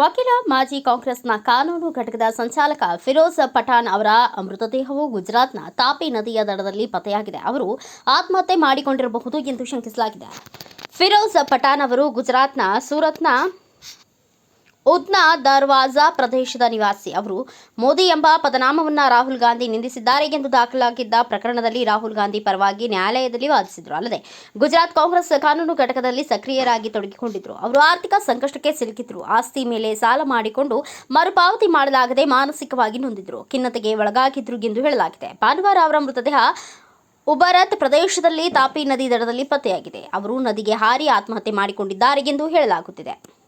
ವಕೀಲ, ಮಾಜಿ ಕಾಂಗ್ರೆಸ್ನ ಕಾನೂನು ಘಟಕದ ಸಂಚಾಲಕ ಫಿರೋಜ್ ಪಠಾಣ್ ಅವರ ಮೃತದೇಹವು ಗುಜರಾತ್ನ ತಾಪಿ ನದಿಯ ದಡದಲ್ಲಿ ಪತ್ತೆಯಾಗಿದೆ. ಅವರು ಆತ್ಮಹತ್ಯೆ ಮಾಡಿಕೊಂಡಿರಬಹುದು ಎಂದು ಶಂಕಿಸಲಾಗಿದೆ. ಫಿರೋಜ್ ಪಠಾಣ್ ಅವರು ಗುಜರಾತ್ನ ಸೂರತ್ನ ಉದ್ನಾ ದರ್ವಾಜಾ ಪ್ರದೇಶದ ನಿವಾಸಿ ಅವರು ಮೋದಿ ಎಂಬ ಪದನಾಮವನ್ನು ರಾಹುಲ್ ಗಾಂಧಿ ನಿಂದಿಸಿದ್ದಾರೆ ಎಂದು ದಾಖಲಾಗಿದ್ದ ಪ್ರಕರಣದಲ್ಲಿ ರಾಹುಲ್ ಗಾಂಧಿ ಪರವಾಗಿ ನ್ಯಾಯಾಲಯದಲ್ಲಿ ವಾದಿಸಿದರು. ಅಲ್ಲದೆ ಗುಜರಾತ್ ಕಾಂಗ್ರೆಸ್ ಕಾನೂನು ಘಟಕದಲ್ಲಿ ಸಕ್ರಿಯರಾಗಿ ತೊಡಗಿಕೊಂಡಿದ್ದರು ಅವರು ಆರ್ಥಿಕ ಸಂಕಷ್ಟಕ್ಕೆ ಸಿಲುಕಿದ್ರು. ಆಸ್ತಿ ಮೇಲೆ ಸಾಲ ಮಾಡಿಕೊಂಡು ಮರುಪಾವತಿ ಮಾಡಲಾಗದೆ ಮಾನಸಿಕವಾಗಿ ನೊಂದಿದ್ರು. ಖಿನ್ನತೆಗೆ ಒಳಗಾಗಿದ್ರು ಎಂದು ಹೇಳಲಾಗಿದೆ. ಭಾನುವಾರ ಅವರ ಮೃತದೇಹ ಉಬರತ್ ಪ್ರದೇಶದಲ್ಲಿ ತಾಪಿ ನದಿ ದಡದಲ್ಲಿ ಪತ್ತೆಯಾಗಿದೆ. ಅವರು ನದಿಗೆ ಹಾರಿ ಆತ್ಮಹತ್ಯೆ ಮಾಡಿಕೊಂಡಿದ್ದಾರೆ ಎಂದು ಹೇಳಲಾಗುತ್ತಿದೆ.